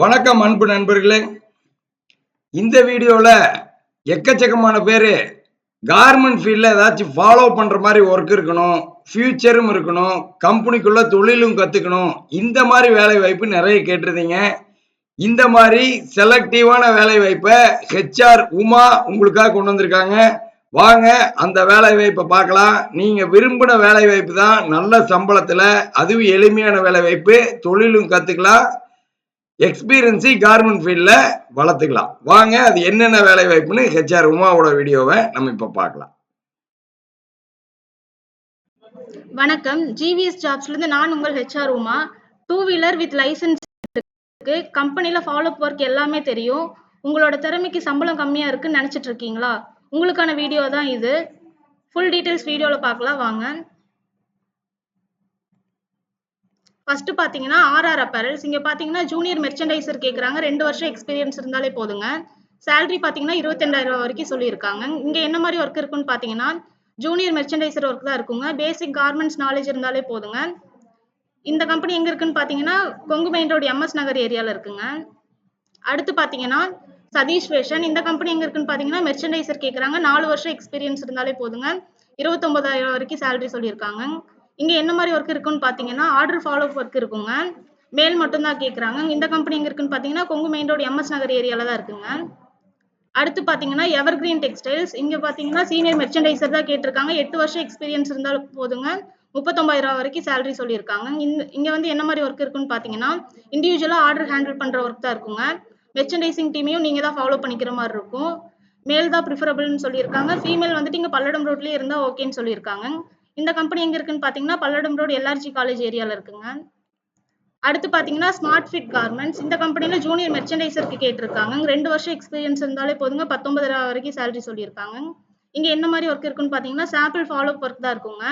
வணக்கம் அன்பு நண்பர்களே. இந்த வீடியோவில் எக்கச்சக்கமான பேர் கார்மெண்ட் ஃபீல்டில் ஏதாச்சும் ஃபாலோ பண்ணுற மாதிரி ஒர்க் இருக்கணும் ஃப்யூச்சரும் இருக்கணும் கம்பெனிக்குள்ள தொழிலும் கற்றுக்கணும் இந்த மாதிரி வேலை வாய்ப்பு நிறைய கேட்டிருந்தீங்க. இந்த மாதிரி செலக்டிவான வேலை வாய்ப்பை ஹெச்ஆர் உமா உங்களுக்காக கொண்டு வந்திருக்காங்க. வாங்க அந்த வேலை வாய்ப்பை பார்க்கலாம். நீங்க விரும்பின வேலை வாய்ப்பு தான் நல்ல சம்பளத்துல அதுவும் எளிமையான வேலை வாய்ப்பு தொழிலும் கத்துக்கலாம். எக்ஸ்பீரியன்ஸி கார்மெண்ட் ஃபீல்டில் வளர்த்துக்கலாம். வாங்க அது என்னென்ன வேலை வாய்ப்புன்னு ஹெச்ஆர் உமாவோட வீடியோவை நம்ம இப்போ பார்க்கலாம். வணக்கம். ஜிவிஎஸ் ஜாப்ஸ்ல இருந்து நான் உங்கள் HR Uma? Two wheeler with license இருக்கு. கம்பெனில ஃபாலோ அப் ஒர்க் எல்லாமே தெரியும். உங்களோட திறமைக்கு சம்பளம் கம்மியா இருக்குன்னு நினைச்சிட்டு இருக்கீங்களா? உங்களுக்கான வீடியோ தான் இது. ஃபுல் டீடைல்ஸ் வீடியோவில் பார்க்கலாம். வாங்க. ஃபர்ஸ்ட் பாத்தீங்கன்னா ஆர்ஆர் அப்பரல்ஸ் இங்க பாத்தீங்கன்னா ஜூனியர் மெர்ச்சன்டைசர் கேக்குறாங்க. ரெண்டு வருஷம் எக்ஸ்பீரியன்ஸ் இருந்தாலே போதுங்க. சேலரி பாத்தீங்கன்னா இருபத்தெண்டாயிரம் ரூபாய் வரைக்கும் சொல்லியிருக்காங்க. இங்க என்ன மாதிரி ஒர்க் இருக்குன்னு பாத்தீங்கன்னா ஜூனியர் மெர்ச்சன்டைசர் ஒர்க் தான் இருக்குங்க. பேசிக் கார்மெண்ட்ஸ் நாலேஜ் இருந்தாலே போதுங்க. இந்த கம்பெனி எங்க இருக்குன்னு பாத்தீங்கன்னா Kongu main road M S Nagar ஏரியால இருக்குங்க. அடுத்து பாத்தீங்கன்னா சதீஷ் வேஷன் இந்த கம்பெனி எங்க இருக்குன்னு பாத்தீங்கன்னா மெர்ச்சன்டைசர் கேக்குறாங்க. நாலு வருஷம் எக்ஸ்பீரியன்ஸ் இருந்தாலே போதுங்க. இருபத்தொன்பதாயிரம் வரைக்கும் சேலரி சொல்லியிருக்காங்க. இங்க என்ன மாதிரி ஒர்க் இருக்குன்னு பாத்தீங்கன்னா ஆர்டர் ஃபாலோ ஒர்க் இருக்குங்க. மேல் மட்டும் தான் கேக்குறாங்க. இந்த கம்பெனி எங்க இருக்குன்னு பாத்தீங்கன்னா Kongu main road M S Nagar ஏரியால தான் இருக்குங்க. அடுத்து பாத்தீங்கன்னா எவர் கிரீன் டெக்ஸ்டைல்ஸ் இங்க பாத்தீங்கன்னா சீனியர் மெர்ச்சன்டைசர் தான் கேட்டிருக்காங்க. எட்டு வருஷம் எக்ஸ்பீரியன்ஸ் இருந்தாலும் போதுங்க. முப்பத்தொன்பதாயிரம் ரூபாய் வரைக்கும் சேலரி சொல்லியிருக்காங்க. இந்த இங்க வந்து என்ன மாதிரி ஒர்க் இருக்குன்னு பாத்தீங்கன்னா இண்டிவிஜுவலா ஆர்டர் ஹேண்டில் பண்ற ஒர்க் தான் இருக்குங்க. மெர்ச்சன்டைசிங் டீமையும் நீங்க தான் ஃபாலோ பண்ணிக்கிற மாதிரி இருக்கும். மேல் தான் ப்ரிஃபரபிள்னு சொல்லியிருக்காங்க. ஃபீமேல் வந்துட்டு இங்க பல்லடம் ரோட்லயே இருந்தா ஓகேன்னு சொல்லியிருக்காங்க. இந்த கம்பெனி எங்க இருக்குன்னு பாத்தீங்கன்னா பல்லடம் ரோடு எல்ஆர்ஜி காலேஜ் ஏரியால இருக்குங்க. அடுத்து பாத்தீங்கன்னா ஸ்மார்ட் ஃபிட் கார்மெண்ட்ஸ் இந்த கம்பெனில ஜூனியர் மெர்ச்சன்டைசருக்கு கேட்டிருக்காங்க. ரெண்டு வருஷம் எக்ஸ்பீரியன்ஸ் இருந்தாலே போதுங்க. பத்தொன்பதாயிரம் வரைக்கும் சேலரி சொல்லியிருக்காங்க. இங்க என்ன மாதிரி ஒர்க் இருக்குன்னு பாத்தீங்கன்னா சாம்பிள் ஃபாலோ ஒர்க் தான் இருக்குங்க.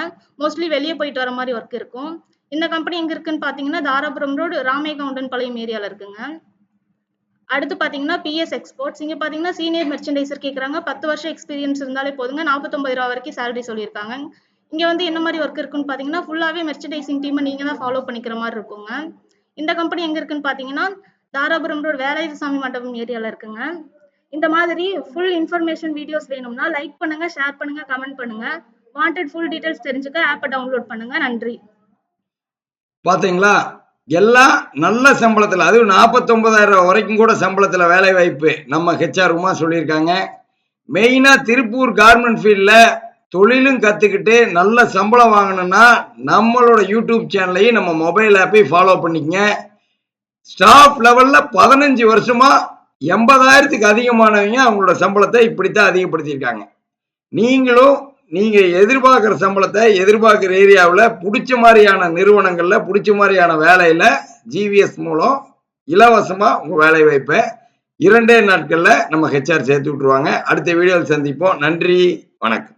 மோஸ்ட்லி வெளியே போயிட்டு வர மாதிரி ஒர்க் இருக்கும். இந்த கம்பெனி எங்க இருக்குன்னு பாத்தீங்கன்னா தாராபுரம் ரோடு ராமேகவுண்டன் பாளையம் ஏரியால இருக்குங்க. அடுத்து பாத்தீங்கன்னா பிஎஸ் எக்ஸ்போர்ட்ஸ் இங்க பாத்தீங்கன்னா சீனியர் மெர்ச்சன்டைசர் கேட்கறாங்க பத்து வருஷம் எக்ஸ்பீரியன்ஸ் இருந்தாலே போதுங்க. நாற்பத்தொன்பது ரூபா வரைக்கும் சேலரி சொல்லியிருக்காங்க. இங்க வந்து என்ன மாதிரி ஒர்க் இருக்குன்னு பாத்தீங்கன்னா ஃபுல்லாவே மெர்ச்சடைசிங் டீமை நீங்க தான் ஃபாலோ பண்ணிக்கிற மாதிரி இருக்குங்க. இந்த கம்பெனி எங்க இருக்குன்னு பாத்தீங்கன்னா தாராபுரம் ரோடு வேலாயுதசாமி மண்டபம் ஏரியால இருக்குங்க. இந்த மாதிரி ஃபுல் இன்ஃபர்மேஷன் வீடியோஸ் வேணும்னா லைக் பண்ணுங்க ஷேர் பண்ணுங்க கமெண்ட் பண்ணுங்க. வாண்டட் ஃபுல் டீடைல்ஸ் தெரிஞ்சுக்க ஆப்பை டவுன்லோட் பண்ணுங்க. நன்றி. பார்த்தீங்களா எல்லாம் நல்ல சம்பளத்தில் அதுவும் நாற்பத்தொன்பதாயிரம் ரூபா வரைக்கும் கூட சம்பளத்தில் வேலை வாய்ப்பு நம்ம ஹெச்ஆர் உமா சொல்லியிருக்காங்க. மெயினாக திருப்பூர் கார்மெண்ட் ஃபீல்டில் தொழிலும் கற்றுக்கிட்டு நல்ல சம்பளம் வாங்கணும்னா நம்மளோட யூடியூப் சேனலையும் நம்ம மொபைல் ஆப்பையும் ஃபாலோ பண்ணிக்கங்க. ஸ்டாஃப் லெவலில் பதினஞ்சு வருஷமா எண்பதாயிரத்துக்கு அதிகமானவங்க அவங்களோட சம்பளத்தை இப்படித்தான் அதிகப்படுத்தியிருக்காங்க. நீங்களும் நீங்க எதிர்பார்க்குற சம்பளத்தை எதிர்பார்க்குற ஏரியாவில் பிடிச்ச மாதிரியான நிறுவனங்கள்ல பிடிச்ச மாதிரியான வேலையில ஜிவிஎஸ் மூலம் இலவசமா உங்க வேலை வாய்ப்பை இரண்டே நாட்கள்ல நம்ம ஹெச்ஆர் சேர்த்து விட்டுருவாங்க. அடுத்த வீடியோவில் சந்திப்போம். நன்றி. வணக்கம்.